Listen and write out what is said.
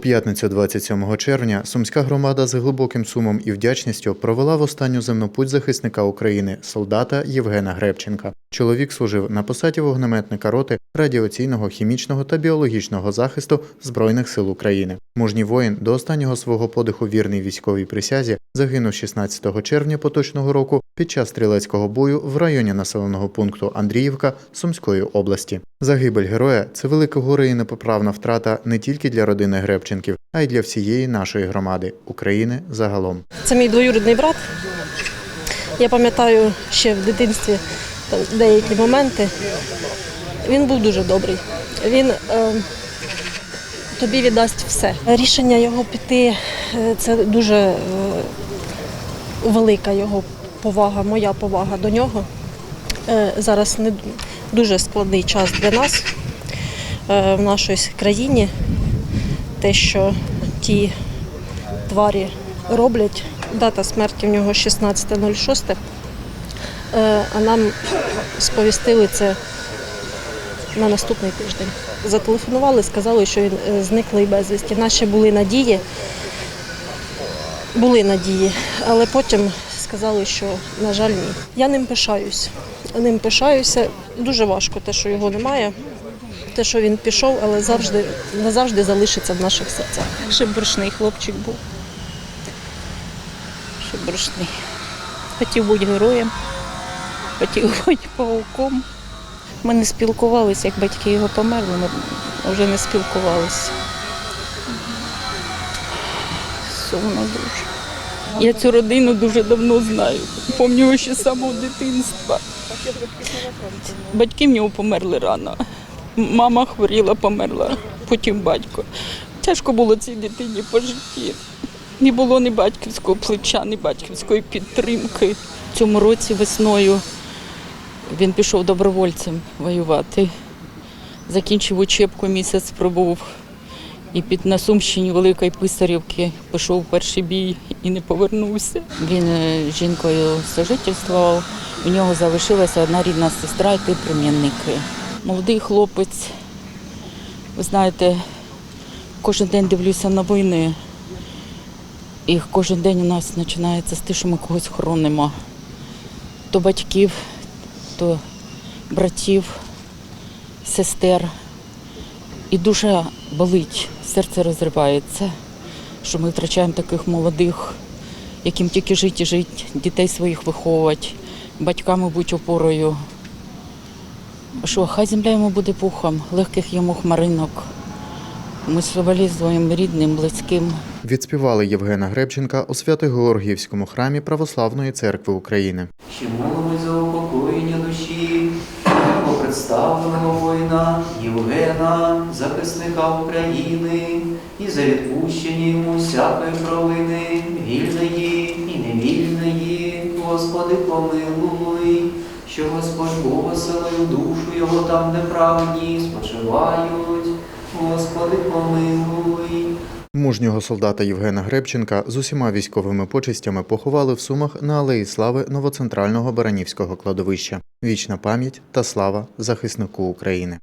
п'ятницю 27 червня Сумська громада з глибоким сумом і вдячністю провела в останню земну путь захисника України, солдата Євгена Гребченка. Чоловік служив на посаді вогнеметника роти радіаційного, хімічного та біологічного захисту Збройних сил України. Мужній воїн до останнього свого подиху вірний військовій присязі загинув 16 червня поточного року під час стрілецького бою в районі населеного пункту Андріївка Сумської області. Загибель героя це велике горе і непоправна втрата не тільки для родини Гребченків, а й для всієї нашої громади України загалом. Це мій двоюрідний брат. Я пам'ятаю ще в дитинстві деякі моменти. Він був дуже добрий. Він е, тобі віддасть все. Рішення його піти е, це дуже е, велика його повага, моя повага до нього. Е, зараз не дуже складний час для нас в нашій країні. Те, що ті тварі роблять. Дата смерті в нього 16.06. Е, А нам сповістили це на наступний тиждень. Зателефонували, сказали, що він е, зниклий безвісті. Наші були надії, були надії, але потім сказали, що, на жаль, ні. Я ним пишаюсь. Ним пишаюся. Дуже важко те, що його немає. Те, що він пішов, але завжди назавжди залишиться в наших серцях. Шебрушний хлопчик був. Шебрушний. Хотів бути героєм, хотів бути пауком. Ми не спілкувалися, як батьки його померли, ми вже не спілкувалися. Сумно дуже. Я цю родину дуже давно знаю. Пам'ятаю ще з самого дитинства. Батьки в нього померли рано. Мама хворіла, померла, потім батько. Тяжко було цій дитині по житті. Не було ні батьківського плеча, ні батьківської підтримки. В цьому році весною він пішов добровольцем воювати. Закінчив учебку, місяць пробув. І під на Сумщині Великої Писарівки пішов перший бій і не повернувся. Він е, з жінкою сожительствував, у нього залишилася одна рідна сестра і три племінники. Молодий хлопець. Ви знаєте, кожен день дивлюся новини. І кожен день у нас починається з те, що ми когось хоронимо. То батьків, то братів, сестер. І душа болить, серце розривається, що ми втрачаємо таких молодих, яким тільки жити і жити, дітей своїх виховувати, батьками бути опорою. Що, хай земля йому буде пухом, легких йому хмаринок. Ми соболезнуємо рідним, близьким. Відспівали Євгена Гребченка у Свято-Георгіївському храмі Православної церкви України. Ще молимось за упокоєння його воїна Євгена, захисника України, і за відпущення йому всякої провини, вільної і невільної, Господи, помилуй, що Господь Бог душу його там, де правні спочивають, Господи, помилуй. Мужнього солдата Євгена Гребченка з усіма військовими почестями поховали в Сумах на алеї слави новоцентрального Баранівського кладовища. Вічна пам'ять та слава захиснику України.